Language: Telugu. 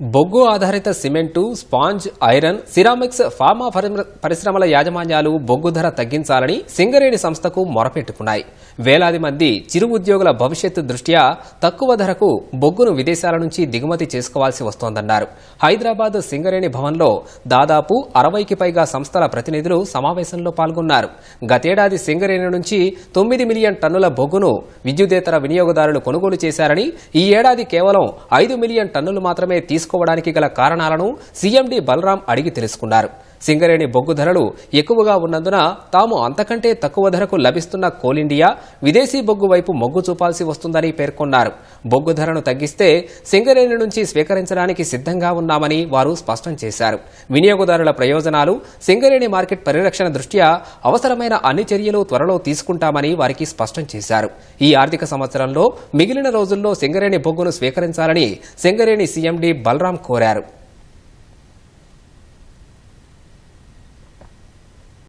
బొగ్గు ఆధారిత cement sponge iron ceramics pharma పరిశ్ర- పరిశ్రమల యాజమాన్యాలు బొగ్గు ధర తగ్గించాలని సింగరేణి సంస్థకు మొరపెట్టుకున్నాయి. వేలాది మంది చిరు ఉద్యోగుల భవిష్యత్తు దృష్ట్యా తక్కువ ధరకు బొగ్గును విదేశాల నుంచి దిగుమతి చేసుకోవాల్సి వస్తోందన్నారు. హైదరాబాద్ సింగరేణి భవన్లో దాదాపు అరవైకి పైగా సంస్థల ప్రతినిధులు సమావేశంలో పాల్గొన్నారు. గతేడాది సింగరేణి నుంచి తొమ్మిది మిలియన్ టన్నుల బొగ్గును విద్యుదేతర వినియోగదారులు కొనుగోలు చేశారని ఈ ఏడాది కేవలం ఐదు మిలియన్ టన్నులు మాత్రమే తీసుకోవడానికి గల కారణాలను సీఎండీ బలరాం అడిగి తెలుసుకున్నారు. సింగరేణి బొగ్గు ధరలు ఎక్కువగా ఉన్నందున తాము అంతకంటే తక్కువ ధరకు లభిస్తున్న కోల్ ఇండియా విదేశీ బొగ్గు వైపు మొగ్గు చూపాల్సి వస్తుందని పేర్కొన్నారు. బొగ్గు ధరను తగ్గిస్తే సింగరేణి నుంచి స్వీకరించడానికి సిద్ధంగా ఉన్నామని వారు స్పష్టం చేశారు. వినియోగదారుల ప్రయోజనాలు సింగరేణి మార్కెట్ పరిరక్షణ దృష్ట్యా అవసరమైన అన్ని చర్యలు త్వరలో తీసుకుంటామని వారికి స్పష్టం చేశారు. ఈ ఆర్థిక సంవత్సరంలో మిగిలిన రోజుల్లో సింగరేణి బొగ్గును స్వీకరించాలని సింగరేణి సీఎండీ బలరాం కోరారు.